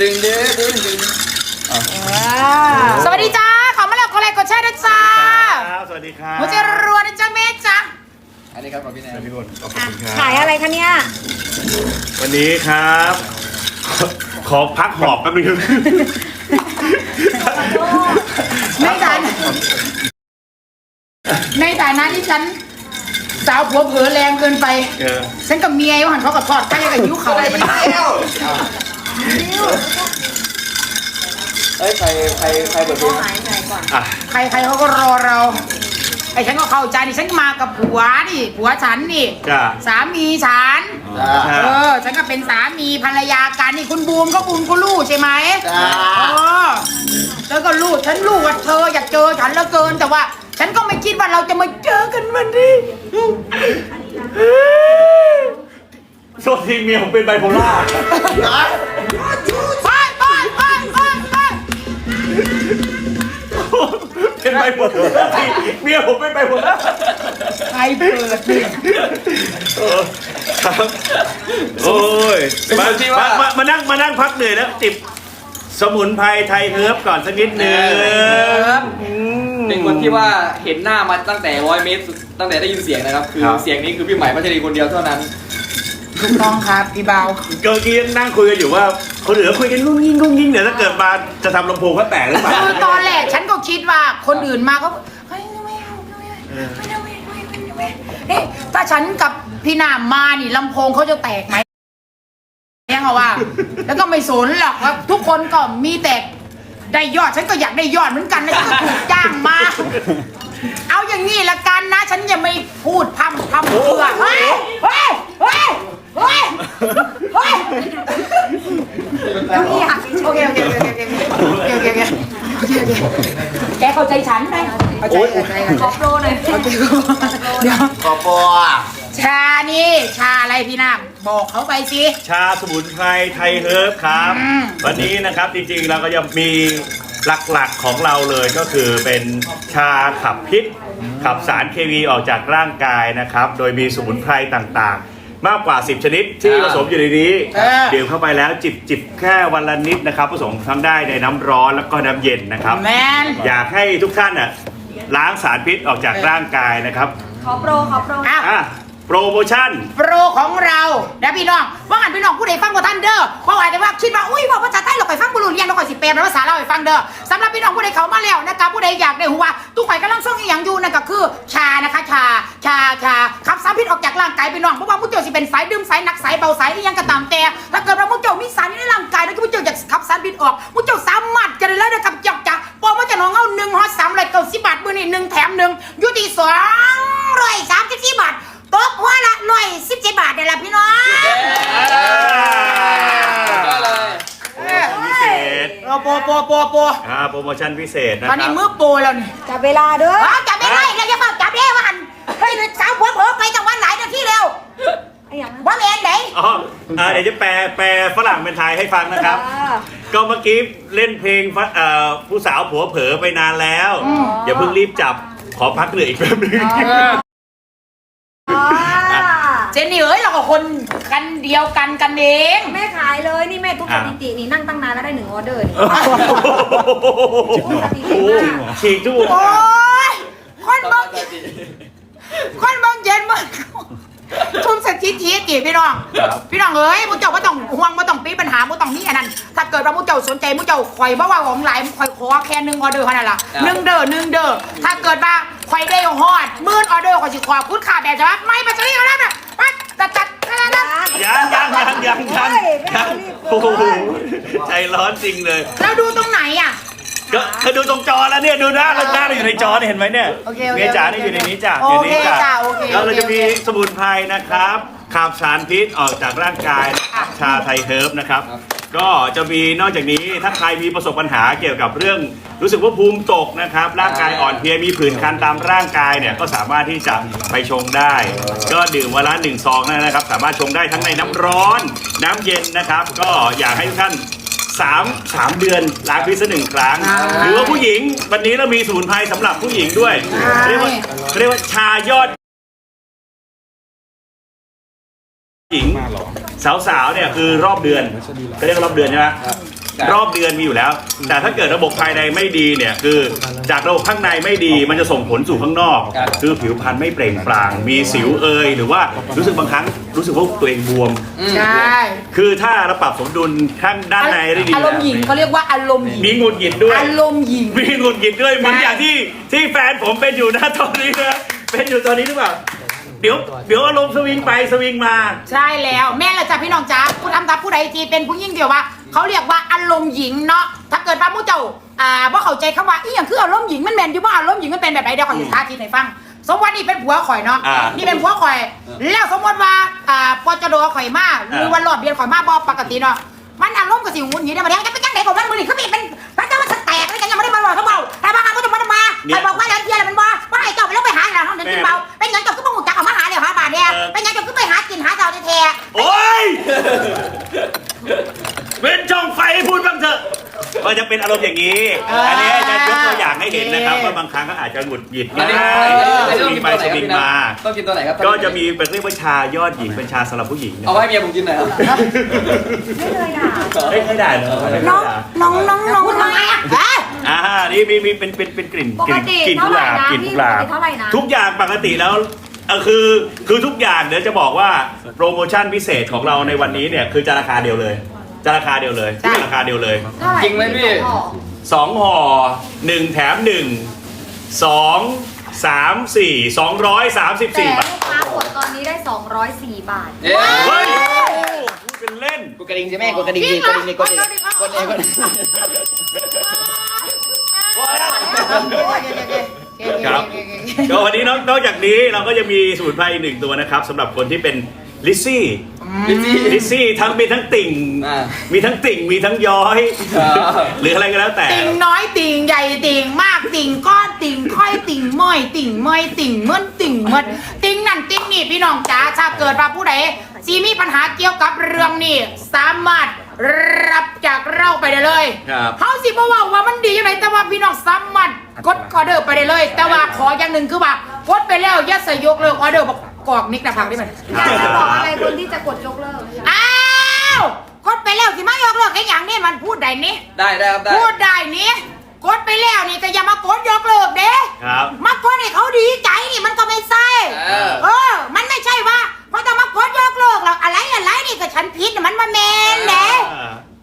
ดึงดึงดึงดึงสวัสดีจ้า ขอมาแล้วกดไลค์กดแชร์ด้วยจ้าครับ สวัสดีครับหัวใจรัวๆนะจ้าเมฆจ้าอันนี้ครับของพี่แนนพี่คนขอบคุณครับขายอะไรคะเนี่ย วันนี้ครับ ขอพักหอบแป๊บนึงครับในฐานะในฐานะที่ฉันสาวผัวเผลอแรงเกินไปเออฉันกับเมียอยู่หันเขากับทอดไก่กับยิ้วเขาอะไรมัน เฮ้ยใครใครใครเปิดเพลงหายเหนื่อยก่อนอะใครใครเขาก็รอเรา ไอ้ฉันก็เข้าใจดิฉันมากับผัวนี่ผัวฉันนี่จ้าสามีฉัน จ้าครับเออ ฉันก็เป็นสามีภรรยากันนี่คุณบูมก็บูมก็ลูกใช่ไหมจ้าเออแล้วก็ลูกฉันลูกว่าเธออยากเจอฉันเหลือเกินแต่ว่า ฉันก็ไม่คิดว่าเราจะมาเจอกันวันนี้โทษทีเมียผมเป็นไบโพล่าไปไปไปไปไปเป็นไบโพล่าเมียผมเป็นไบโพล่าใครเปิดเนี่ยเออครับโอ้ยมามามามานั่งมานั่งพักเหนื่อยแล้วจิบสมุนไพรไทยเฮิร์บก่อนสักนิดหนึ่งเป็นคนที่ว่าเห็นหน้ามาตั้งแต่ร้อยเมตร ตั้งแต่ได้ยินเสียงนะครับ คือเสียงนี้คือพี่ใหม่พัชรีคนเดียวเท่านั้น ถูกต้องครับพี่เบาเมื่อกี้นั่งคุยกันอยู่ว่าคนอื่นเขาคุยกันงุ้งยิ่งงุ้งยิ่งเดี๋ยวถ้าเกิดมาจะทำลำโพงก็แตกหรือเปล่าคือตอนแรกฉันก็คิดว่าคนอื่นมาก็เฮ้ยไม่เอาไม่เอาไม่เอาไม่เอาไม่เอาไม่เอาไม่เอานี่ถ้าฉันกับพี่นามมานี่ลำโพงเขาจะแตกไหมยังเอาว่า แล้วก็ไม่สนหรอกว่าทุกคนก็มีแต่ได้ยอดฉันก็อยากได้ยอดเหมือนกันนะฉันก็ถูกจ้างมา เอาอย่างนี้ละกันนะ ฉันยังไม่พูดพร่ำพร่ำเพื่อเฮ้ยเฮ้ยเฮ้ยเฮ้ยเฮ้ยเก้าอี้หักโอเคโอเคโอเคโอเคโอเคโอเคแกเข้าใจฉันไหมเข้าใจเข้าใจขอบโปรหน่อยเข้าใจเดี๋ยวขอบโปรชานี่ชาอะไรพี่น้ำบอกเขาไปสิชาสมุนไพรไทยเฮิร์บครับ วันนี้นะครับจริงๆเราก็ยังมีหลักๆของเราเลยก็คือเป็นชาขับพิษขับสารเคมีออกจากร่างกายนะครับ โดยมีสมุนไพรต่างๆ มากกว่า 10 ชนิดที่ผสมอยู่ในนี้ดื่มเข้าไปแล้วจิบจิบๆแค่วันละนิดนะครับผสมทั้งได้ในน้ำร้อนแล้วก็น้ำเย็นนะครับ แมน อยากให้ทุกท่านน่ะล้างสารพิษออกจากร่างกายนะครับ ขอโปรขอโปรอ้าวอะ โปรโมชั่น โปรของเรานะพี่น้อง ว่าหันพี่น้องผู้ใดฟังบ่ทันเด้อเพราะอาจจะว่าคิดว่าอุ้ยว่าภาษาใต้เราไปฟังบุรุษเรียนเราคอยสิเปรมภาษาเราไปฟังเด้อสำหรับพี่น้องผู้ใดเขามาแล้วนะครับผู้ใดอยากได้หูว่าตู้ไข่กำลังส่งอีหยังอยู่นั่นก็คือ ชานะคะชาชาชาขับสารพิษออกจากร่างกายพี่น้องเพราะว่ามุ้เจ้าสิเป็นสายดื่มสายหนักสายเบาสายอีหยังก็ตามแต่ถ้าเกิดว่ามุ้เจ้ามีสารอยู่ในร่างกายแล้วก็มุ้เจ้าอยากขับสารพิษออกมุ้เจ้าสามารถจะได้เลยนะครับจอกจากปอมันจะน้องเอาหนึ่งฮอตสามร้อยเก้าสิบบาทมือนี่หนึ่งแถมหนึ่งอยู่ที่สองร้อยสามสิบสี่บาท ตกหัวละร้อยสิบเจ็ดบาทนี่แหละพี่น้องก็เลยพิเศษโปรโปรโปรโปรโปรอ่าโปรโมชั่นพิเศษนะคตรัอนนี้มือโปรแล้วนี่จับเวลาด้วยอ้าวจับไม่ได้แล้วอย่าเพิ่งจับได้ว่าหันเฮ้ยสาวผัวเผลอไปจังหวัดไหนเดี๋ยวที่เร็วไอ้อย่างนั้นว่าเรียนไหนอ๋ออ่าเดี๋ยวจะแปลแปลฝรั่งเป็นไทยให้ฟังนะครับ อ่า ก็เมื่อกี้เล่นเพลงฝเอ่อผู้สาวผัวเผลอไปนานแล้ว อย่าเพิ่งรีบจับขอพักเหนื่อยอีกแป๊บนึง อ่าเจนนี่เอ้ยเราก็คนกันเดียวกันกันเอง แม่ขายเลยนี่แม่ทุกสถิตินี่นั่งตั้งนานแล้วได้หนึ่งออเดอร์นี่โอ้โหฉีกทุกโอ้ยคนบางคนบางเย็นมา กทุ่มสถิติกี่พี่น้องพี่น้องเอ้ยมุเจ้าไม่ต้องห่วงไม่ต้องปีปัญหาไม่ต้องมีอันนั้น ถ้าเกิดว่ามุเจ้าสนใจมุเจ้าข่อยบ่ว่าของหลายข่อยขอแค่หนึ่งออเดอร์เท่านั้นล่ะหนึ่งเด้อหนึ่งเด้อถ้าเกิดว่าข่อยได้ฮอดหมื่นออเดอร์ข่อยสิขอบคุณค่าแบบจะว่าไม่ปัจจุบันแล้วนะปัดตัดตัดตัดตัดยังยังยังยังยังยังโอ้โหใจร้อนจริงเลย แล้วดูตรงไหนอะ ก็ก็ดูตรงจอแล้วเนี่ยดูหน้าเราหน้าเราอยู่ในจอเนี่ยเห็นไหมเนี่ยโอเคโอเคเมียจ๋านี่อยู่ในนี้จ้ะโออยู่ในเคนี้จ้ะโอเคแล้วเราจะโอเคมีสมุนไพรนะครับขับสารพิษออกจากร่างกายนะครับชาไทยเฮิร์บนะครับ ก็จะมีนอกจากนี้ถ้าใครมีประสบปัญหาเกี่ยวกับเรื่องรู้สึกว่าภูมิตกนะครับ ร่างกายอ่อนเพลียมีผื่นคันตามร่างกายเนี่ยก็สามารถที่จะไปชงได้ ก็ดื่มวันละหนึ่งซองนะครับ สามารถชงได้ทั้งในน้ำร้อน น้ำเย็นนะครับ ก็อยากให้ทุกท่าน สามสามเดือนล้างพิษหนึ่งครั้ง หรือว่าผู้หญิงวันนี้เรามีสมุนไพรสำหรับผู้หญิงด้วยเรียกว่าเรียกว่าชายอดหญิงสาวๆเนี่ยคือรอบเดือนเขาเรียกว่ารอบเดือนใช่ไหม รอบเดือนมีอยู่แล้ว แต่ถ้าเกิดระบบภายในไม่ดีเนี่ยคือจากระบบข้างในไม่ดีมันจะส่งผลสู่ข้างนอกครับคือผิวพรรณไม่เปล่งปลั่งมีสิวเอยหรือว่ารู้สึกบางครั้งรู้สึกว่าตัวเองบวม ใช่คือถ้าเราปรับสมดุลข้างด้านในได้ดีอารมณ์หญิงเขาเรียกว่าอารมณ์หญิงมีหงุดหงิดด้วยอารมณ์หญิงมีหงุดหงิดด้วยเหมือนใช่อย่างที่ที่แฟนผมเป็นอยู่นะตอนนี้นะเป็นอยู่ตอนนี้หรือเปล่า เดี๋ยวเดี๋ยวอารมณ์สวิงไปสวิงมา ใช่แล้ว แม่ละจ้ะพี่น้องจ้าผู้ทำทับผู้ใดทีเป็นผู้ยิ่งเดียวว่า เขาเรียกว่าอารมณ์หญิงเนาะถ้าเกิดว่ามู่เจ้าอ่าว่าเข้าใจคำว่าอีหยังคืออารมณ์หญิงมันแมนอยู่ว่าอารมณ์หญิงมันเป็นแบบไหนเดี๋ยวขอสาธิตให้ฟัง สมมติว่านี่เป็นผัวข่อยเนาะอ่านี่เป็นผัวข่อย แล้วสมมติว่าอ่าปจโดข่อยมาหรือวันรอบเบียนข่อยมาบ่ปกติเนาะมันอารมณ์กับสิ่งหุ่นหงิดเนี่ยมันยังจะเป็นจังไหนของมันมือนี่คือมีเป็นพระเจ้ามันสแตกแล้วกันยังไม่ได้มาบอกเขาเบาแต่บางครั้งก็จะ มามาใครบอกว่าแล้วเทียอะไรมันบ่ว่าให้เจ้าไปแล้วไปหาหาห้องเดินกินเบาเป็นยังเจ้าก็บ่หูจักเอามาหา เดี๋ยวหาบาทเนี่ยเป็นยังเจ้าก็ไปหากินหาเจ้าแท้ๆโอ้ยเว้นช่องไฟให้พูดบ้างเถอะก็จะเป็นอารมณ์อย่างนี้เอออัอันนี้จะยกตัวอย่างให้เห็นนะครับโอเคว่าบางครั้งก็อาจจะหงุดหงิดอันนี้ง่าอันยนี้อันสนี้ต้องวิงกินไปตัวไหนครับพี่นะสวิงมาต้องกินตัวไหนครับ ก็จะมีเป็นเรียกว่าชายอดหญิงเป็นชาสำหรับผู้หญิงนะเอาให้เมียผมกินหน่อยครับไม่เลยอะเอ้ยไม่ได้เหรอไม่ได้น้องเหรอน้องน้องน้องคุณทำไมอะฮะอ่านี่มีมีเป็นเป็นเป็นกลิ่นปกกลิ่นติกลิ่นเท่ากุไหหร่ลาบนะกลิ่นพี่กุหลาบปกติเท่าไหร่นะทุกอย่างปกติแล้ว เออคือคือทุกอย่างเดี๋ยวจะบอกว่าโปรโมชั่นพิเศษของเราในวันนี้เนี่ย คือจะราคาเดียวเลย จะราคาเดียวเลยใช่ราคาเดียวเลยเท่าไหร่จริงไหมพี่สองห่อหนึ่งแถมหนึ่งสองสามสี่สองร้อยสามสิบแต่สี่บาทลูกค้ากดตอนนี้ได้ 204 บาทเอ๊ะเฮ้ยพูดเป็นเล่น กดกระดิ่งใช่ไหมกดกระดิ่งจริดิงกเหรดอดิ่งดิกดดิ่งกดเองกดเอง ครับก็วันนี้นอกนอกจากนี้เราก็จะมีสมุนไพรอีกหนึ่งตัวนะครับสำหรับคนที่เป็นลิซซี่ลิซซี่ ลิซซี่ทั้งมีทั้งติ่ง อ่ามีทั้งติ่งมีทั้งย้อย อ่า หรืออะไรก็แล้วแต่ ติ่งน้อยติ่งใหญ่ติ่งมากติ่งก้อนติ่งค่อยติ่งม้อยติ่งม้อยติ่งเมื่นติ่งเมื่นติ่งนั่นติ่งนี่พี่น้องจ๋าถ้าเกิดว่าผู้ใดซีมีปัญหาเกี่ยวกับเรื่องนี้สามารถ รับจากเราไปได้เลยครับเขาสิบอกว่าว่ามันดียังไงแต่ว่าพี่น้องสามารถกดออเดอร์ไปได้เลย แต่ว่าขออย่างหนึ่งคือว่ากดไปแล้วอย่าใส่ยกเลิกออเดอร์บอกกรอกนิกนะพังได้ไหมอยากจะบอกอะไรคนที่จะกดยกเลิกอ้าวกดไปแล้วสิมายกเลิกไอ้อย่างนี้มันพูดได้นี่ได้ได้ครับได้พูดได้นี่กดไปแล้วนี่ก็อย่ามากดยกเลิกเด้ครับมากดให้เขาดีใจนี่มันก็ไม่ใช่เออเออมันไม่ใช่ว่า เพราะต้องมากดยกเลิกหรอกอะไรอะไรนี่ก็ฉันผิดน่ะมันมาแมนเด้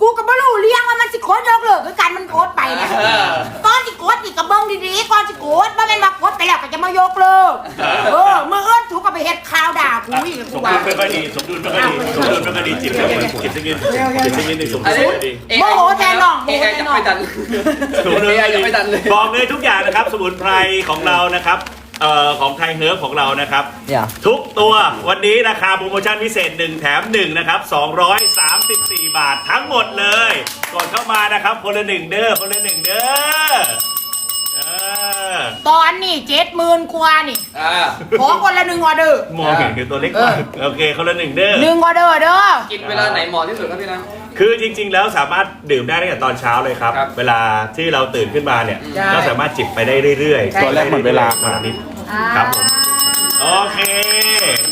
กูก็บ่รู้เลี้ยงว่ามันสิโคตรยกเลิกคือการมันโคตรไปเนี่ยเออ ตอนสิโคตรนี่ก็เบิ่งดีๆก่อนสิโคตรบ่แม่นว่าโคตรไปแล้วก็จะมายกเลิกเออเออมื่อเอิ้นถูกก็ไปเฮ็ดข่าวด่ากูอีกสกูมว่า ดุลไม่ค่อยดีสมดุลไม่ค่อยดีสมดุลไม่ค่อยดีจิบสักนิดจิบสักนิดจิบสักนิดหนึ่งสมดุอันลนี้ไม่ค่อยดี AI โมโหแทนน้องเอไอยังไม่ทันสมดุลเอไอยังไม่ทันเลย บอกเลยทุกอย่างนะครับ สมุนไพรของเรานะครับ เอ่อของไทยเฮิร์บของเรานะครับ เนี่ย ทุกตัววันนี้ราคาโปรโมชั่นพิเศษ 1 แถม 1 นะครับ 234 บาททั้งหมดเลยกดเข้ามานะครับคนละหนึ่งเด้อคนละหนึ่งเด้อเออตอนนี้เจ็ดหมื่นกว่านี่ อ่า ขอคนละหนึ่งออเดอร์มองเห็นคือตัวเล็กมากโอเคคนละหนึ่งเด้อ หนึ่งออเดอร์เด้อ กินเวลาไหนเหมาะที่สุดครับพี่นะ คือจริง ๆ แล้วสามารถดื่มได้ตั้งแต่ตอนเช้าเลยครับ ครับเวลาที่เราตื่นขึ้นมาเนี่ย ใช่ก็สามารถจิบไปได้เรื่อยๆใช่ตัวแรกหมดเวลาวันละนิด ครับผม โอเค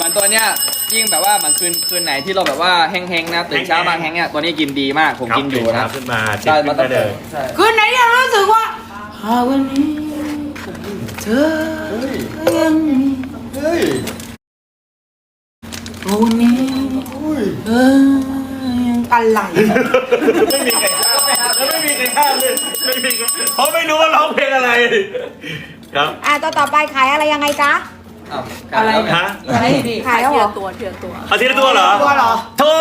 มันตัวเนี้ยยิ่งแบบว่ามันคืนคืนไหนที่เราแบบว่าแห้งๆนะตื่นเช้ามาแห้งเนี่ยตัวนี้กินดีมากผมครับกินอยู่ตื่นะเช้าขึ้นมาจิบได้ขึ้มานตั้ได้งเลแต่ยใช่คืนไหนที่เรารู้สึกว่าหาวันนี้เธอยังมีวันนี้เธอยังอะไรไม่มีใครห้ามแล้วไม่มีใครห้ามเลยไม่มีใครเพราะไม่รู้ว่าร้องเพลงอะไร ครับอะตัวต่อไปขายอะไรยังไงจ๊ะอ้าวอะไรฮะอะไรดิขายแล้วเหรอ ตัวเถื่อตัวเอาทีละตัวเหรอตัวเหรอโธ่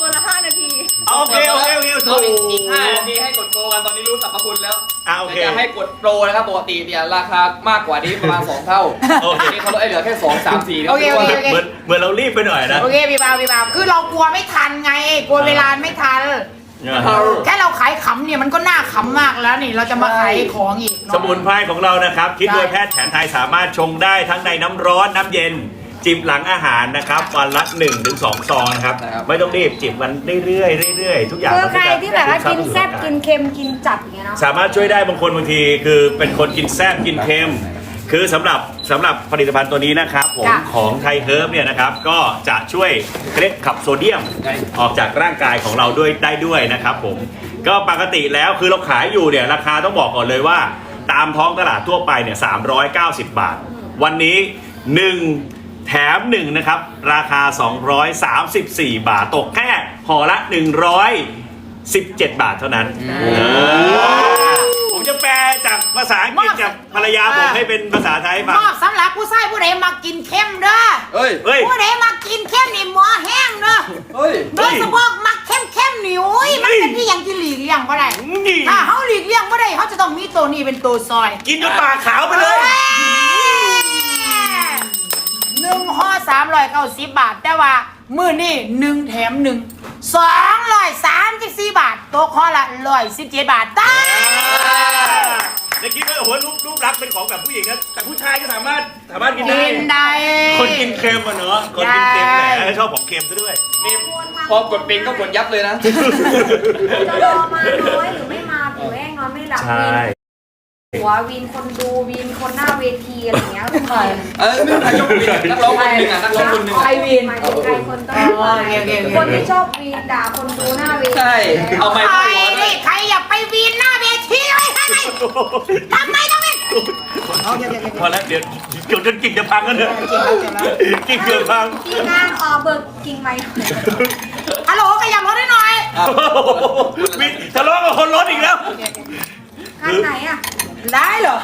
ตัวละห้านาทีโอเคโอเคโอเคเราอีกอีกห้านาทีให้กดโปรกันตอนนี้รู้สรรพคุณแล้วอ่าโอเคจะให้กดโปรนะครับปกติเนี่ยราคามากกว่านี้ประมาณ 2 เท่าโอเคนนี้เขาลดให้เหลือแค่ 2 3 4โอเคโอเค เหมือนเหมือนเรารีบไปหน่อยนะ โอเคพี่บาวพี่บาวคือเรากลัวไม่ทันไงกลัวเวลาไม่ทัน แค่เราขายขำเนี่ยมันก็น่าขำมากแล้วนี่เราจะมาขายของอีกเนอะสมุนไพรของเรานะครับ คิดโดยแพทย์แผนไทยสามารถชงได้ทั้งในน้ำร้อนน้ำเย็น จิบหลังอาหารนะครับวันละ1นถึงสซองนะครับนะครับ ไม่ต้องรีบจิบมันเรื่อยๆเรื่อยๆทุกอย่างคือมันใครก็จะที่แบบว่ากินซึมแซ่บซับกินเค็มกินจัดอย่างเงี้ยเนาะสามารถช่วยได้บางคนบางที คือเป็นคนกินแซ่บกินเค็ม คือสำหรับสำหรับผลิตภัณฑ์ตัวนี้นะครับผมจ้ะของไทยเฮิร์บเนี่ยนะครับก็จะช่วยเรียกขับโซเดียมออกจากร่างกายของเราด้วยได้ด้วยนะครับผมก็ปกติแล้วคือเราขายอยู่เนี่ยราคาต้องบอกก่อนเลยว่า ตามท้องตลาดทั่วไปเนี่ย390 บาท วันนี้ 1 แถม 1 นะครับ ราคา 234 บาทตกแค่ห่อละ 117 บาทเท่านั้นเออผมจะแปลจาก ภาษาอังกฤษจากภรรยาผมให้เป็นภาษาไทยให้ฟังมอบสำหรับผู้ชายผู้ใดมากินเข้มเด้อเฮ้ย เฮ้ย ผู้ใดมากินเข้มนี่หมอแห้งเด้อเฮ้ย โดยเฉพาะมักเข้มเข้มๆนี่โอ้ยมันเป็นที่ยังที่หลีกเลี่ยงบ่ได้นี่ ถ้าเขาหลีกเลี่ยงบ่ได้เขาจะต้องมีตัวนี้เป็นตัวซอย กินจนปากขาวไปเลย หนึ่งห่อสามร้อยเก้าสิบบาท แต่ว่ามือนี่หนึ่งแถมหนึ่งสองร้อยสามสิบสี่บาทตกห่อละร้อยสิบเจ็ดบาทได้ในคลิปก็โอ้โหรูปรูปลักษณ์เป็นของแบบผู้หญิงนะแต่ผู้ชายก็สามารถสามารถกินได้ กินได้ คนกินเค็มอะเนาะคนกินเค็มแหมชอบของเค็มซะด้วย นี่พอกดปิงก็กดยับเลยนะ จะรอมาน้อยหรือไม่มาผิวแห้งนอนไม่หลับใช่วีนหัววีนคนดูวีนคนหน้าเวทีอะไรอย่างเงี้ยทุกคนเออไม่ใครชอบวีนนักร้องคนหนึ่งอะนักร้องคนหนึ่งใครอะวีนหมายถึงใครคนต้องอ๋อโอเคโอเคโอเคคนที่ชอบวีนด่าคนดูหน้าเวทีใช่ เอาไม้ใครพาดหัวด้วนี่ยใครอย่าไปวีนหน้าเวทีไว้ ทำไมต้องวีนพอแล้วเดี๋ยวเดี๋ยวจนกิ่งจะพังกันเถอะกิ่งเกือบพังกิ่งานออเบิกกิ่งไม้ฮัลโหลขยับรถให้หน่อยมีทะเลาะกับคนรถอีกแล้วข้างไหนอะ ได้เหรอ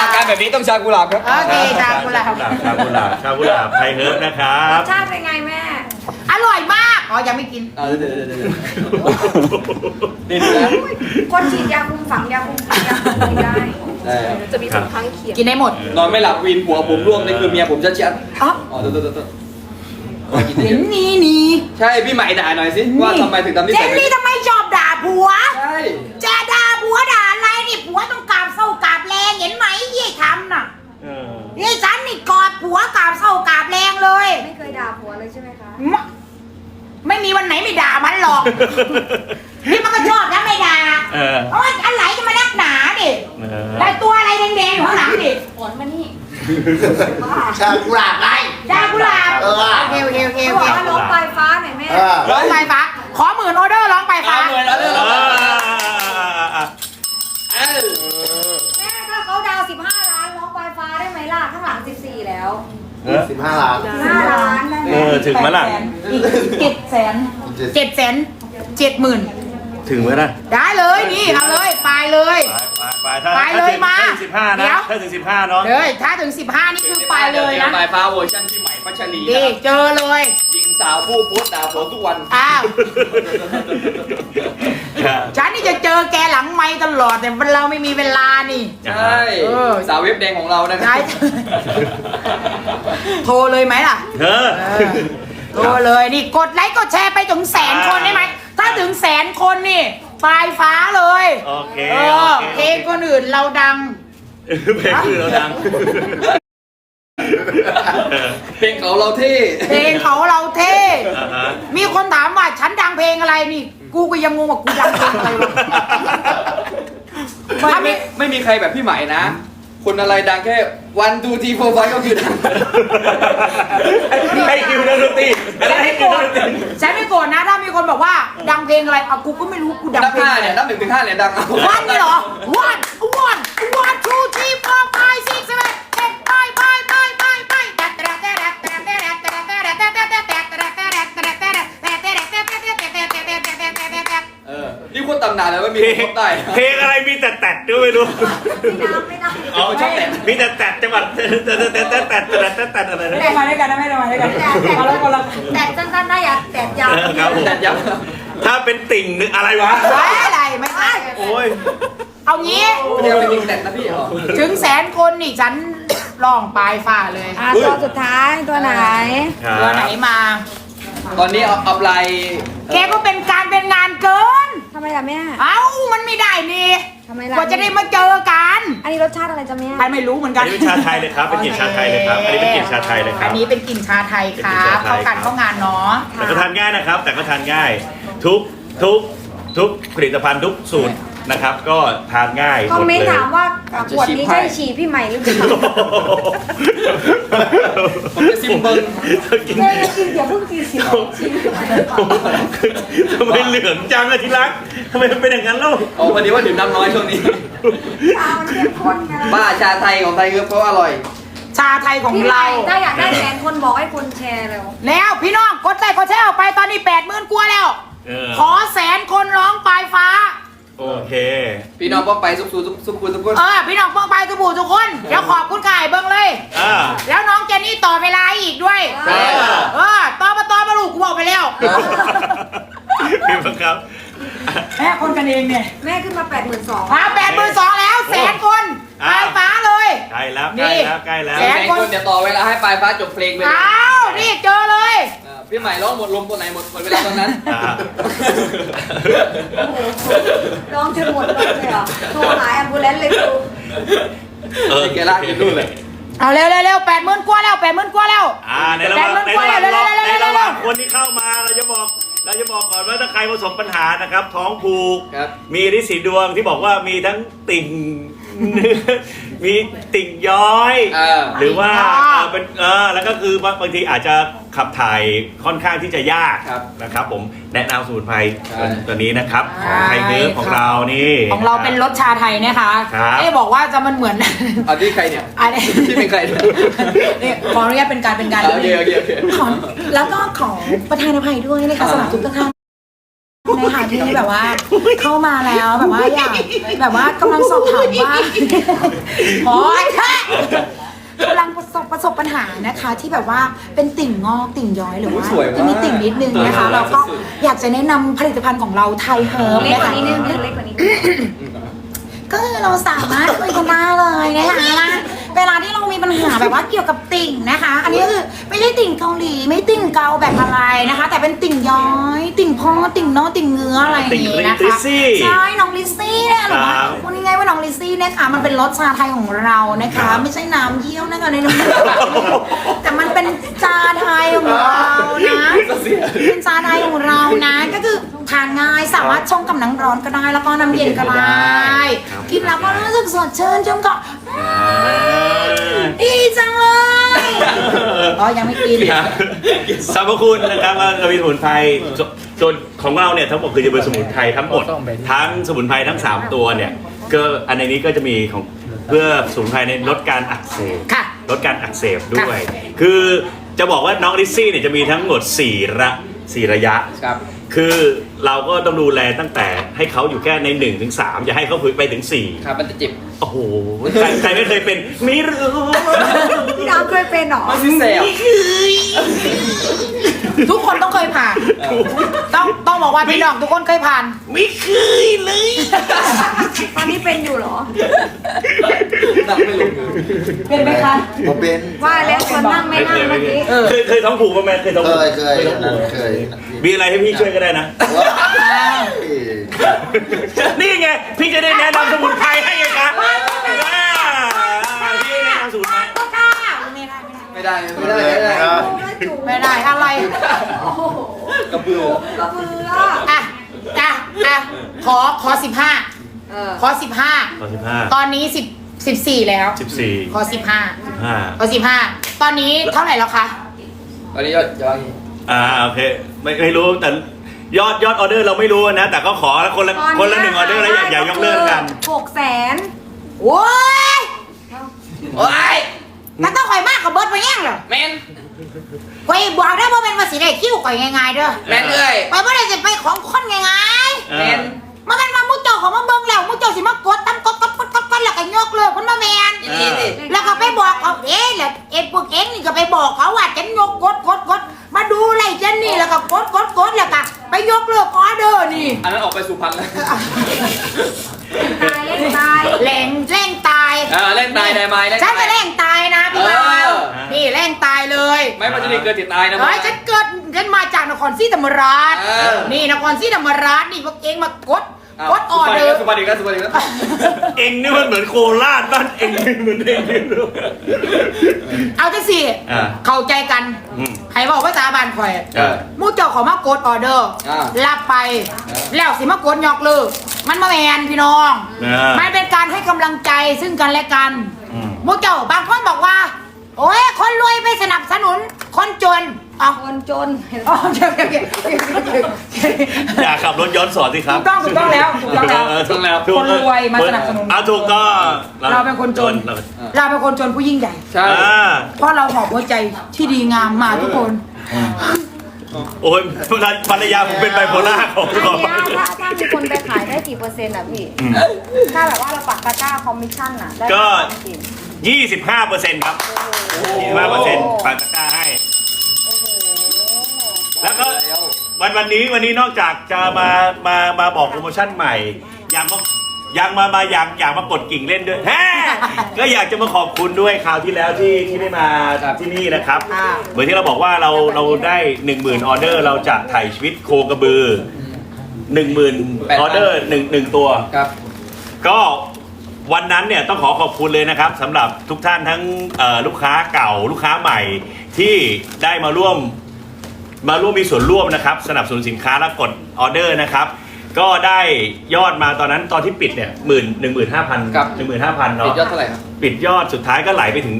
อาการแบบนี้ต้องชากุหลาบครับ โอเคจ้าคุณละชากุหลาบชากุหลาบไทยเฮิร์บนะครัรบสชาติเป็นไงแม่ อร่อยมาก อ๋อ ยังไม่กิน อ่าเดี๋ยวเดี๋ยวเดี๋ยวเดี๋ยวนี่ดูนะคนฉีดยาคุมฝังยาคุมฝังยาคุมกินได้ได้ครับจะมีผลข้างเคียงกินได้หมด นอนไม่หลับวีนผัวผมร่วงนี่คือเมียผมชัดอ๋อๆอ๋อเดี๋ยวเดี๋ยวเดี๋ยวเห็นนี่นี่ใช่พี่ใหม่ด่าหน่อยสิว่าทำไมถึงทำนิเจสัยนแบบนี่นี้ทำไมชอบด่าผัว ใช่ จะด่าผัวด่าอะไร นี่ผัวต้องกราบเศร้ากราบแรงเห็นไหมยี่ทำน่ะเออนี่ฉันนี่กอดผัวกราบเศร้ากราบแรงเลยไม่เคยด่าผัวเลยใช่ไหมคะ มะไม่มีวันไหนไม่ด่ามันหรอกนี่มันก็ชอบนะไม่ด่าเออเพราะว่าอะไรจะมานักหนาดิเออได้ตัวอะไรแดงๆอยู่ข้างหลังดิผลมานี่ชากุหลาบไงดากุหลาบเออโอเคโอเคโอเคเขาโอบอเคกว่าน้องปลายฟ้าหน่อยแม่ เออ ร้องไฟฟ้าขอหมื่นออเดอร์ร้องไฟฟ้า เอาเหมือนแล้วเรื่องเอเราอเอ้าแม่ถ้าเขาดาว 15 ล้านน้องปลายฟ้าได้ไหมล่ะ ข้างหลัง 14 แล้วสิบห้าล้าน15ล้านได้ไหมเออ ถึงไหมล่ะ อีกเจ็ดแสนเจ็ดแสนเจ็ดหมื่น ถึงไหมล่ะได้เลยนี่เอาเลยไปเลย ไปไปไปถ้าไปเลยถ้ถึงมาถ้ถึงสิบห้าเดี๋นะยว ถ้าถึงสิบห้าเนาะเลยถ้าถึง 15 นี่คือไปเลยนะ ปลายฟ้าเวอร์ชันพี่ใหม่พัชรีดีนะครับเจอเลย หญิงสาวผู้โพสต์ด่าผัวทุกวัน อ้าว ฉันนี่จะเจอแกหลังไม้ตลอดแต่เราไม่มีเวลานี่ ใช่เออ สาวเว็บแดงของเรานะครัได้โทรเลยไหมล่ะ เธอ เออ โทรเลยนี่กดไลค์กดแชร์ไปถึงแสนคนได้ไหม ถ้าถึงแสนคนนี่ปลายฟ้าเลยโอเคเอโออเค เพลงคนอื่นเราดัง เพลงคือเราดัง เพลงเขาเราเท่เพลงเขาเราเท่ อ่าฮะ มีคนถามว่าฉันดังเพลงอะไรนี่ กูก็ยังงงว่ากูดังเพลงอะไรวะ ไม่ถ้ามีไม่ไม่มีใครแบบพี่ใหม่นะ คนอะไรดังแค่วันดูทีโฟไฟก็คือดัง ให้คิวนักดนตรีฉันให้ไม่คิโกวรนักธดนตรีฉันไม่โกรธนะถ้ามีคนบอกว่าดังเพลงอะไรเอากูก็ไม่รู้กูดังนับเพลงห้าอะไรเนี่ยนับหนึ่งถึงห้าเนี่ยดังเอาวันนี่เหรอ one one one two three four five six seven eight ไปไปไปไปไปเออ นี่คนตำนานเลยว่ามีเพลคนงพบได้เพลงอะไรมีแต่แตดด้วยไม่รู้ ไม่นับไม่นับอ๋อชอบแต่มีแต่แตดจังหวัดแต่แต่แต่แต่แต่แต่แต่อะไรไม่นะ ได้มาด้วยกันนะไม่ได้มาด้วยกันแต่แต่มาแล้วมาแล้วแต่สั้นๆได้อะแต่ยาวครับผม แต่ยับถ้าเป็นติ่งนึกอะไรวะ ไม่อะไรไม่ใช่โอ้ยเอางี้ไม่ได้เป็นยิงแต่นะพี่เหรอถึงแสนคนนี่ฉันร้องปลายฟ้าเลยอะตัวสุดท้ายตัวไหน ตัวไหนมา ตอนนี้เอาเอาลายแกก็เป็นการเป็นงานเกิน ทำไมล่ะแม่ เอ้ามันไม่ได้นี่ทำไมล่ะ กว่าจะได้มาเจอกันอันนี้รสชาติอะไรจ๊ะแม่ ใครไม่รู้เหมือนอักันน นี้เป็นชาไทยเลยครับ เป็นกลิ่นชาไทยเลยครับ อันนี้เป็นกลิ่นชาไทยเลยคอัรันบนี้เป็นกลิ่นชาไทยครับเป็นกลิ่นชาไทย เข้ากันเข้างานเนาะ แต่ก็ทานง่ายนะครับ แต่ก็ทานง่าย ทุกทุกทุกผลิตภัณฑ์ทุกสูตร นะครับ ก็ทานง่ายคอมเมนต์หดลยถามว่าขวดนี้ใช่ฉี่พี่ใหม่หรือเปล่าผมจะซิมเบิงกินแม่กินเดี๋ยวเพิ่งกินฉี่ฉี่พี่ใหม่หรือเปล่าทำไมเหลืองจังอะที่รักทำไมมันเป็นอย่างนั้นเล่าอ๋อพอดีว่าดื่มน้ำน้อยช่วงนี้ ชามันเข้มข้นไงบ้าชาไทยของไทยคือเพราะว่าอร่อย ชาไทยของพี่ใหเราม่ถ้าอยากได้แสนคนบอกให้คนแชร์เร็ว แล้วพี่น้องกดไลค์กดแชร์ออกไปตอนนี้แปดหมื่นกว่าแล้ว เออขอแสนคนร้องปลายฟ้า โอเค พี่น้องป้องไปสุกสุกสุกสุกคุณสุกคุณเออพี่น้องป้องไปทุกผู้ทุกคนเดี๋ยวขอบคุณกายเบิ้งเลย อ่า แล้วน้องเจนนี่ต่อเวลาให้อีกด้วยเออเออต่อมาต่อมาลูกกูบอกไปแล้วพี่บังครับ แม่คนกันเองเนี่ยแม่ขึ้นมาแปดหมื่นสองมาแปดหมื่นสองแล้วแสนคนปอ้าวลายฟ้าเลยใกล้แล้วนี่ใกล้แล้วใกล้แล้วแสแสนคน เดี๋ยวต่อเวลาให้ปลายฟ้าจบเพลงไปเลยอ้าวนี่เจอเลย เออ พี่ใหม่ร้องหมดลมตัวไหนหมดหมดเวลาตอนนั้น อ่า ร้องจนหมดเลยเหรอโทรหาแอมบูเลนซ์เลยครูเออ แกลากกินนู่นเลย เอาเร็วเร็วเร็วแปดหมื่นกว่าแล้วแปดหมื่นกว่าแล้ว อ่าในระหว่างแปดหมื่นในกว่าระหแล้วว่างเร็วเร็วเร็วเร็วในระหเร็ว่าวงคนที่เข้ามาเราจะบอกเราจะบอกก่อนว่าถ้าใครประสบปัญหานะครับ ท้องผูก ครับ มีฤทธิ์สีดวงที่บอกว่ามีทั้งติ่ง มีติ่งย้อย เออ หรือว่าอ่า เอ่อเป็นเออแล้วก็คือบางบางทีอาจจะขับถ่ายค่อนข้างที่จะยากครับนะครับ ผมแนะนำสมุนไพรใช่ ตัวนี้นะครับขใช่องไทยเนื้อของเรานี่ ของเราเป็นรสชาไทยนะคะ ครับ เอ๊ะบอกว่าจะมันเหมือน เอาที่ใครเนี่ยอันนี้ที่เป็นใครเนี่ยนี่ขออนุญาตเป็นการเป็นการโอเคโอเคโอเค ขอแล้วก็ขอประธานอภัยด้วยนะคะสำหรับทุกท่าน นะคะที่แบบว่า เข้ามาแล้วแบบว่าอยากแบบว่ากำลังสอบถามว่าพอค่ะกำลังประสบประสบปัญหานะคะ ที่แบบว่าเป็นติ่งงอกติ่งย้อยหรือว่าสวยมากที่มีติ่งนิดนึงนะคะเออเราก็อยากจะแนะนำผลิตภัณฑ์ของเราไทยเฮิร์บเล็กนะกว่าคะ นี้นิดนึงเล็กกว่านี้นิดนึง ก็คือเราสามารถคุยกันได้เลยนะคะว่า เวลาที่เรามีปัญหาแบบว่าเกี่ยวกับติ่งนะคะ อันนี้ก็คือไม่ใช่ติ่งเกาหลีไม่ติ่งเกาแบบอะไรนะคะ แต่เป็นติ่งย้อย ติ่งพอติ่งน้อติ่งเงื้ออะไรอย่างนี้นะติ่งลิคะซซี่ใช่น้องลิซซี่เนี่ยหรอครับพูดง่ายๆว่าน้องลิซซี่เนี่ยค่ะมันเป็นรสชาไทยของเรานะคะ ไม่ใช่น้ำเยี่ยวนะคะในน้ำแต่มันเป็นชาไทยของเรานะ เป็นชาไทยของเรานะก็คือ ทานง่ายสามารถชงกับน้ำร้อนก็ได้แล้วก็น้ำเย็นก็ได้ ครับกินแล้วก็รู้สึกสดชื่นจมก็ดีจังเลยอ๋อยังไม่กิน ครับสรรพคุณนะครับก็จะมีสมุนไพรสส่วนของเราเนี่ยทั้งหมดคือจะเป็นสมุนไพรทั้งหมด ทั้งสมุนไพรทั้ง 3 ตัวเนี่ยก็อันในนี้ก็จะมีของเพื่อสมุนไพรในลดการอักเสบค่ะลดการอักเสบด้วย คือจะบอกว่าน้องลิซซี่เนี่ยจะมีทั้งหมด4ระสี่ระยะ ครับ คือเราก็ต้องดูแลตั้งแต่ให้เขาอยู่แค่ใน1นถึงสอย่าให้เขาไปถึง4 ครับมันจะเจ็บ โอ้โหใครใครไม่เคยเป็นไม่รู้พี่ดาวเคยเป็นเหรอ มันสิแสบทุกคนต้องเคยผ่าน ต้องต้องบอกว่าพี่น้องทุกคนเคยผ่าน ไม่เคยเลยตอนนี้เป็นอยู่เหรอ นั่งไม่ลงมือเป็นไหมคะ ผมเป็น ว่าแล้วชวนนั่งไม่นั่งเมื่อกี้เออ เคยเคยท้องผูกบ้างไหมเคยท้องเคผูกยเคยท้องผูกเคย มีอะไรให้พี่ช่วยก็ได้นะ ว้าย นี่ไง พี่จะได้แนะนำสมุนไพรให้ไงคะอ่าพี่แนะนำสมุนไพรไม่ได้ไม่ได้ไม่ได้ไม่ได้ไม่ได้ครับไม่ได้อะไรโอ้โหกระเบือกระเบืออะอะอะขอขอสิบห้าเออขอสิบห้าตอนสิบห้าตอนนี้สิบสิบสี่แล้วสิบสี่ขอสิบห้าสิบห้าขอสิบห้าตอนนี้เท่าไหร่แล้วคะ ตอนนี้ยอดจะว่าไงอ่าโอเคไม่ไม่รู้แต่ ยอดยอดออเดอร์เราไม่รู้นะ แต่ก็ขอคนละคนละหนึ่งออเดอร์แล้วอย่าอย่ายกเลิกกันหกแสนโว้ยโอ้ยถ้าต้องข่อยมากกับเบิร์ดไปแย่งเหรอแมนข่อยบอกได้ว่าเป็นภาษีได้คิ้วข่อยง่ายๆเด้อแมนเอ้ยข่อยไม่ได้จะไปของคนง่ายเอแมอนๆมันเป็นมามุกเจ้าของมาเบิ่งแล้วมุกเจ้าสิมากดตั้งกดกดกดกดกดแล้วก็ยกเลิกมันมาแมนอีนี่ดิแล้วก็ไปบอกเขาเอ๊ะแล้วเอ็ดพวกเอ็งนี่ก็ไปบอกเขาว่าฉันยกกดกดกด มาดูไรฉันนี่แล้วก็กดกดกดแล้วก็ไปยกเลิกออเดอร์นี่ อันนั้นออกไปสุพรรณแล้วตายเล่นตายแหล่งแร่งตายเออเล่นตายได้ไหมเล่นฉันจะตายแร่งตายนะพี่บ่าวเออนี่แร่งตายเลยไม่มันจะได้เกิดติดตายนะ เฮ้ยฉันเกิดฉันมาจากนครศรีธรรมราชเออ นี่นครศรีธรรมราชนี่พวกเองมากดา วกดออเดอร์สุพรรณอีกแล้วสุพรรณอีกแล้วเองนี่มันเหมือนโคราชบ้านเองเหมือนเองไม่รู้ เอาจังสิอ่าเข้าใจกันอืมให้บอกภาษาบ้านข่อยเออหมู่เจ้าเขอมากดออเดอร์อ่า รับไปอ่าแล้วสิมากดยอกเลิกมันมาแมนพี่น้องเออ มันเป็นการให้กำลังใจซึ่งกันและกันอืมมุกเจ้าบางคนบอกว่า โอ้ยคนรวยไปสนับสนุนคนจนเอาคนจนเห็นอ๋อโอเคโอเคโอเคอยากขับรถย้อนสอนสิครับถูกต้องถูกต้องแล้วถูกต้องแล้วเถูกแล้วคนรวยมาสนับสนุน อะถูกต้องเราเป็นคนจน เราเราเป็นคนจนผู้ยิ่งใหญ่ ใช่ อ่าเพราะเราหอบหัวใจที่ดีงามมาทุกคนโอ้ยภรรยาผมเป็นไบโพล่าของอันของ เนี้ยถ้าถ้ามีคนไปขายได้กี่เปอร์เซ็นต์อะพี่ ถ้าแบบว่าเราปักตะกร้าคอมมิชชั่นอะ ได้ก็กี่ยี่สิบห้าเปอร์เซ็นต์ครับยี่สิบห้าเปอร์เซ็นต์ปาตะกร้าให้โอ้โห แล้วก็วันวันนี้วันนี้นอกจากจะมามามาบอกโปรโมชั่นใหม่ ยังมายังมามาอยากอยากมากดกิ่งเล่นด้วยแฮก็อยากจะมาขอบคุณด้วยคราวที่แล้วที่ที่ได้มาที่นี่นะครับอ่าเหมือนที่เราบอกว่าเราเราได้หนึ่งหมื่นออเดอร์ เราจะถ่ายชีวิตโคกระบือหนึ่งหมื่นออเดอร์หนึ่งหนึ่งตัวครับ ก็วันนั้นเนี่ยต้องขอขอบคุณเลยนะครับสำหรับทุกท่านทั้งเอ่อลูกค้าเก่าลูกค้าใหม่ที่ได้มาร่วม มาร่วมมีส่วนร่วมนะครับ สนับสนุนสินค้าและกดออเดอร์นะครับ ก็ได้ยอดมาตอนนั้นตอนที่ปิดเนี่ยหมื่นหนึ่งหมื่นห้าพันครับ หนึ่งหมื่นห้าพันติเนาะดยอดเท่าไหร่ครับ ปิดยอดสุดท้ายก็ไหลไปถึง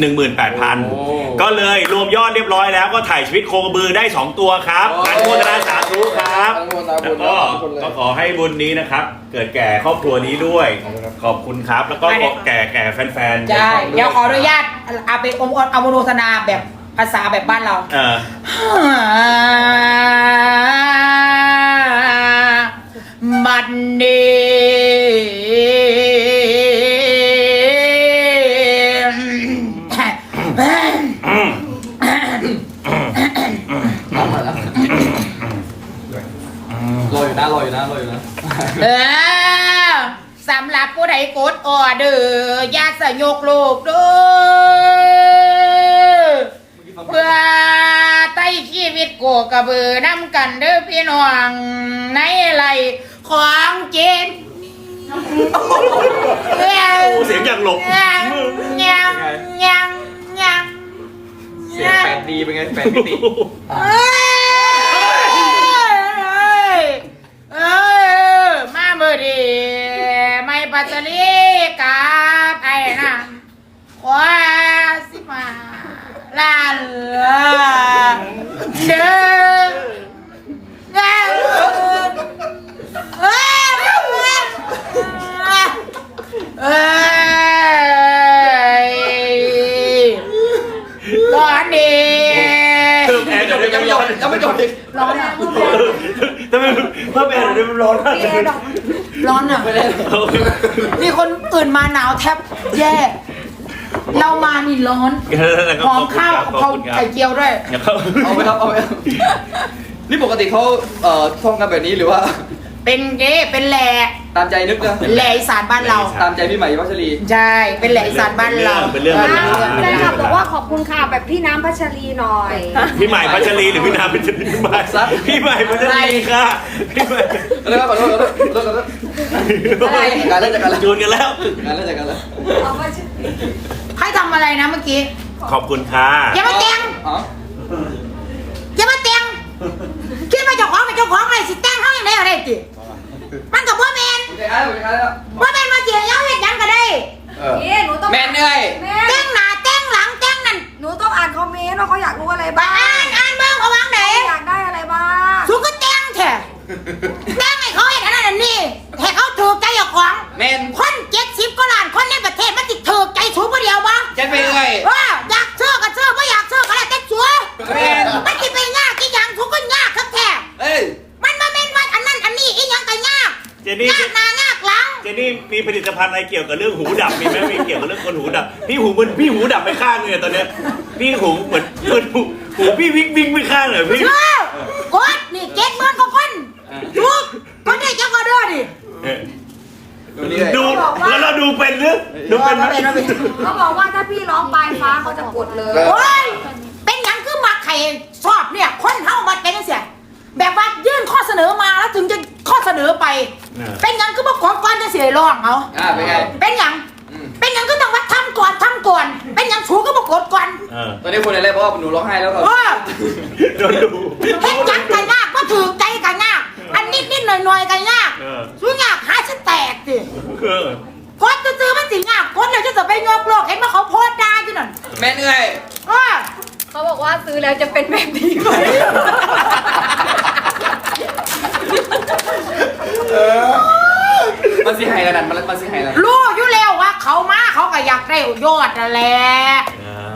18,000โอ้ก็เลยรวมยอดเรียบร้อยแล้วก็ถ่ายชีวิตโคกระบือได้ 2 ตัวครับโอ้ การโฆษณาสาธุครับอนุโมทนาบุแล้วญก็ทุกคนเลย ก็ขอให้บุญนี้นะครับ เกิดแก่ครอบครัวนี้ด้วย ขอบคุณครับแล้วก็แก่แก่แฟนๆใช่ เดี๋ยวขออนุญาตเอาเป็นองค์อโมโนทนาแบบ ภาษาแบบบ้านเราเออบัดนี้น้ำมาแล้วรออยู่นะรออยู่นะรออยู่นะเออสำหรับผู้ใดกดออเดอร์อย่าสยกโลกเด้อเพื่อไต้ชีวิตโกก ระบือนำกันเด้อพี่น้องในไรของเจนโอ้เสียงอย่างหลงยังยังยังยังเสียงแปดดีเป็นไงแปดมิติเอ้ยเอ้ยมาเมื่อดีไม่ปัจจลีกับไอ้น่ะขวาสิมาลาเหลือ ยตอนนี้เพิ่มแอร์เดี๋ยวได้ไม่ร้อนยังไม่จบอีกร้อนนะเพิ่มแรงทำไมเพิ่มแอร์เดี๋ยวได้ไม่ร้อนมากพี่เอดอกร้อนอะไม่ได้มีคนอื่นมาหนาวแทบแย่ เรามานี่ร้อนหอมข้าวเขาไข่เจียวด้วยอย่าเข้าเอาไปครับเอาไปครับนี่ปกติเขาเอ่อท่องกันแบบนี้หรือว่า เป็นเด้เป็นแหล่ ตามใจนึกนะแหล่อีสานบ้านเรา ตามใจพี่ใหม่วัชรี ใช่ เป็นแหล่อีสานบ้านเราเป็นเรื่องเป็นนะราวแฟนคลับบอกว่าขอบคุณค่ะแบบพี่น้ำพัชรีหน่อย พี่ใหม่พัชรีหรือพี่นาพัชรีพี่ใหม่พี่ใหม่พัชรีค่ะพี่ใหม่แล้วก็ขอโทษขอโทษขอโทษขอโทษอะไรการเล่นจากการเล่นจูนกันแล้วการเล่นจากการเล่นเอาพัชรีให้ทำอะไรนะเมื่อกี้ขอบคุณค่ะอย่ามาเตียงอ๋ออย่ามาเตียงคิดว่าเจ้าของเป็นเจ้าของอะไรสิแต่งเขาอย่างไรอะไรจิ มันกับว่าแมนโอเคครับโอเคครับว่าแมนมาเจียงเย้าเห็ดหยังก็ได้เออพี่หนูต้องแม่นเอ้ยแม่แต่งหน้าแต่งหลังแต่งนั่นหนูต้องอ่านคอมเมนต์ว่าเขาอยากรู้อะไรบ้าบ้างนอ่านเบิ่งเขาวางไหนอยากได้อะไรบ้างสูก็แต่งแท้แต่งให้เขาเห็นอันนั้นอันนี้ให้เขาถูกใจเจ้าของแม่นคนเจ็ดสิบกว่าล้านคนในประเทศมันติดถูกใจสูคนเดียววะเจ็ดไปเอ้ย ว่าอยากเชื่อก็เชื่อไม่อยากเชื่อก็แล้วแต่ชัวแม่น มันติไปยากกี่อย่างทุกคนยากครับแท้เอ้ยากเจนี่ยากหนายากหลังเจนี่มีผลิตภัณฑ์อะไรเกี่ยวกับเรื่องหูดับมีไหมมีเกี่ยวกับเรื่องคนหูดับ พี่หูมันพี่หูดับไปข้างนึงอะตอนเนี้ยพี่หูเหมือนเหมือนหูหูพี่วิ่งวิ่งไปข้างเลยพี่ เชื่อกดนี่เจ็ดหมื่นกว่าคนทุกคนได้จังก็ได้ดิเออดูนี่เลยดูแล้วเราดูเป็นหรือดูเป็นไหมว่าเป็นเขาบอกว่าถ้าพี่ร้องปลายฟ้าเขาจะกดเลย โอ้ยเป็นหยังคือมาใครชอบเนี่ย คนเฮามาเป็นจังเสีย แบบว่ายื่นข้อเสนอมาแล้วถึงจะข้อเสนอไปเป็นหยังคือมากดก่อนจะเสียร้องเอาอ่าเป็นไง เป็นหยังอืม เป็นหยังก็ต้องว่าทำก่อนทำก่อน เป็นหยังถูกก็มากดก่อนเออตอนนี้คนในไลฟ์บอกว่าหนูร้องไห้แล้วก็ว่าโดนดูเฮ็ดหยังกันยากว่าถือใจกันยากอันนิดนิดหน่อยหน่อยกันยากเอออสู้ยากหาฉันแตกสิเออกดจะซื้อๆมันสิยากกดแล้วจะจะไปยกโลกเห็นมาเขาโพสต์ด่าอยู่นั่นแม่เหนื่อยว่า เขาบอกว่าซื้อแล้วจะเป็นแบบนี้ไหมมันสิไห้ระดับมันมันสิไห้ระดับรู้อยู่แล้วว่าเขามาเขาก็อยากได้ยอดนั่นแหละ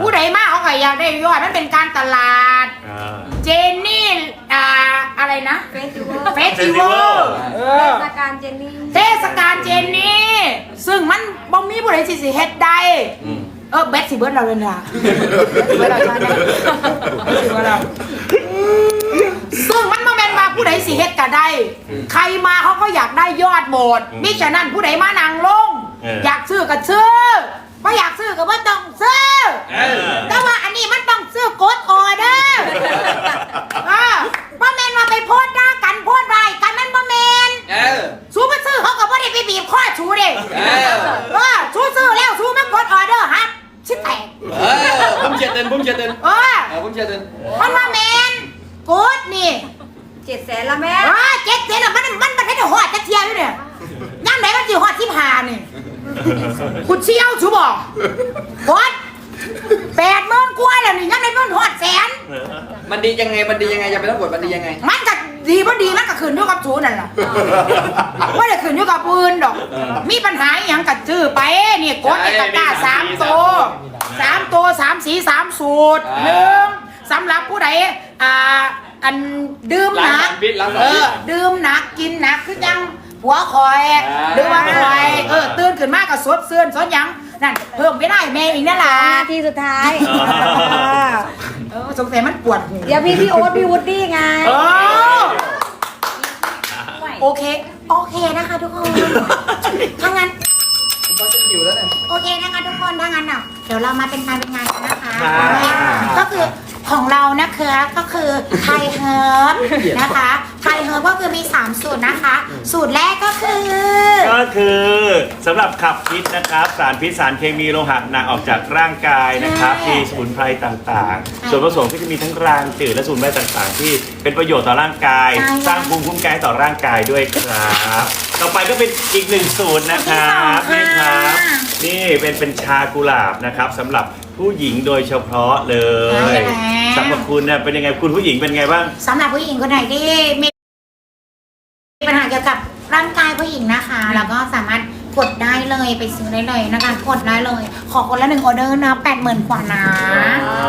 ผู้ใดมาเขาก็อยากได้ยอดมันเป็นการตลาดอ่าเจนนี่อ่าอะไรนะเฟสติวัลเฟสติวัลเอเทศกาลเจนนี่เทศกาลเจนนี่ ซึ่งมันบ่มีผู้ใดสิสิเฮ็ดได้อืม เออแบทสิเบิร์ดเราเลยนะเบิร์ดเราใช่ไหมสิเบิร์ดเราซึ่งมันมาแมนว่าผู้ใดสิเฮ็ดก็ได้ ใครมาเขาก็อยากได้ยอดหมดมิฉะนั้นผู้ใดมานางลงอยากซื้อก็ซื้อไม่อยากซื้อก็บ่ต้องซื้อ เออแต่ว่าอันนี้มันต้องซื้อกดออเดอร์อ่าบ่แมนว่าไปโพสต์ด่ากันโพสต์ไรายกันมันบ่แมนเออสูมาซื้อเขาก็บ่ได้ไปบีบข้อชูเด้เออ เออชูซื้อแล้วชูมากดออเดอร์ฮะ ชิแตกเออผมเชียร์เต้นผมเชียร์เต้นเออเออผมเชียร์เต้นมันมาแมนกดนี่เจ็ดแสนละแม่เออเจ็ดเจ็ดอะมันมันมันให้ได้หอดจักเทียอยู่เนี่ยย่ำไหนมันสิหอดที่พานี่คุณเชี่ยวชูบอกกดแปดหมื่นกว่าแล้วนี่ย่ำไหนมันหอดแสนเออมันดียังไงมันดียังไงอย่าไปรับบทมันดียังไง มันก็ ดีพอดีมันก็ขึ้นอยู่กับชูนั่นแหละว่าได้ขึ้นอยู่กับปืนดอก มีปัญหาอหย่างกัดจื้อไปนี่กดในตะกร้าสามตัวสามตัวสามสีสามสูตรหนึ่งสำหรับผู้ใดอ่าอันดื่มหนักล้างสารพิษล้างสารเอพิษอดื่มหนักกินหนักคือยังหัวคอยอ่าดื่มว่าคอยเออตื่นขึ้นมากก็สดเสื่อนสดหยัง นั่นเพิ่มไม่ได้แม่อีกนั่นล่ะนาทีสุดท้ายเออสงสัยมันปวดหูเดี๋ยวพี่พี่โอ๊ตพี่วูดดี้ไงเออโอเค โอเคนะคะทุกคนถ้างั้นผมก็จะหิวแล้วเนี่ย โอเคนะคะทุกคนถ้างั้นอะเดี๋ยวเรามาเป็นการเป็นงานกันนะคะครับก็คือ ของเรานะคะก็คือไทยเฮิร์บนะคะไทยเฮิร์บก็คือมี 3 สูตรนะคะ สูตรแรกก็คือ ก็คือสำหรับขับพิษนะครับ สารพิษสารเคมีโลหะหนักออกจากร่างกายนะครับใช่มีสมุนไพรต่างๆ ส่วนผสมก็จะมีทั้งรางจืดและสมุนไพรต่างๆ ที่เป็นประโยชน์ต่อร่างกายใช่สร้างภูมิคุ้มกันต่อร่างกายด้วยครับ ต่อไปก็เป็นอีกหนึ่งสูตรนะครับสูตรที่นี่สคองรับค่ะนี่เป็นเป็นชากุหลาบนะครับสำหรับ ผู้หญิงโดยเฉพาะเลใช่ยแล้วสำหรับคุณเนี่ยเป็นยังไงคุณผู้หญิงเป็นไงบ้าง สำหรับผู้หญิงคนไหนที่มีปัญหาเกี่ยวกับร่างกายผู้หญิงนะคะ แล้วก็สามารถกดได้เลยไปซื้อได้เลยนะคะกดได้เลย ขอคนละหนึ่งออเดอร์นะแปดหมื่นกว่านะ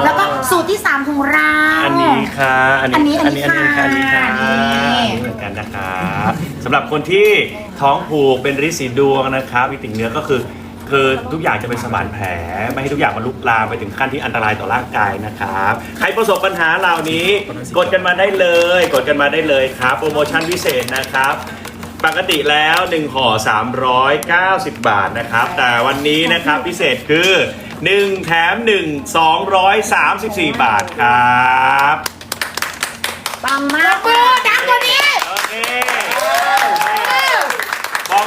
แล้วก็สูตรที่สามของเรา อันนี้ค่ะอันนี้อัอันนนี้นี้อันนี้ค่ะอัอันนนี้นี้ค่ะนี่อันนี้เหมือนกันนะครับสำหรับคนที่ท้องผูกเป็นริดสีดวงนะครับมีติ่งเนื้อก็คือ คือทุกอย่างจะเป็นสมานแผล ไม่ให้ทุกอย่างมันลุกลามไปถึงขั้นที่อันตรายต่อร่างกายนะครับ ใครประสบปัญหาเหล่านี้ กดกันมาได้เลย กดกันมาได้เลยครับ โปรโมชั่นพิเศษนะครับ ปกติแล้ว 1ห่อ390 บาทนะครับ แต่วันนี้นะครับพิเศษคือ 1 แถม 1 234 บาทครับปังมากเบอร์ดังกว่านี้ โอเคบอกไ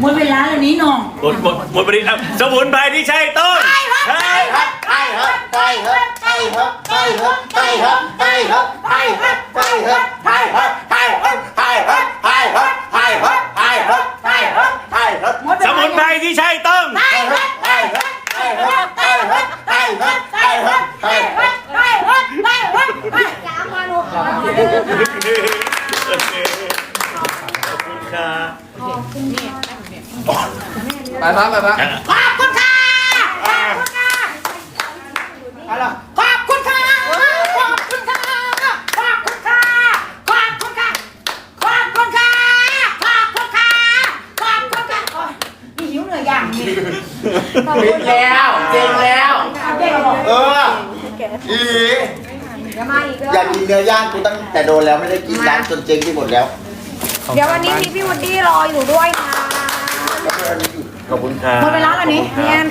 หมดเวลาแล้วนี้น้องหมดหมดหมดประเด็นครับสมุนไพรที่ใช่ต้องไทยเฮิบไทยครับไทยครับไทยครับไทยครับไทยครับไทยครับไทยครับไทยครับไทยครับไทยครับไทยครับไทยครับไทยครับไทยครับไทยครับไทยครับหมดเวสลามุนไพรที่ใช่ต้องไทยเฮิบไทยเฮิบไทยเฮิบไทยเฮิบไทยเฮิบไทยเฮิบไทยเฮิบไทยเฮิบไทยเฮิบไทยจ้ามาหนูขอโอเคขอบคุณครับ ไปพักไปพักขอบคุณค่ะเอาล่ะขอบคุณค่ะ ขอบคุณค่ะ ขอบคุณค่ะ ขอบคุณค่ะ ขอบคุณค่ะ ขอบคุณค่ะ ขอบคุณค่ะนี่หิวเหนื่อยอย่างนี้ขอบคุแล้วเก่งแล้วเออเอีอย่ากกินเนื้อย่างกูตั้งแต่โดนแล้วไม่ได้กินร้านจนเจ๊งที่หมดแล้ว เดี๋ยววันนี้มีพี่วุฒิรออยู่ด้วยนะขอบคุณครับหมดเวลาแล้วนี่ขอบคุณครับ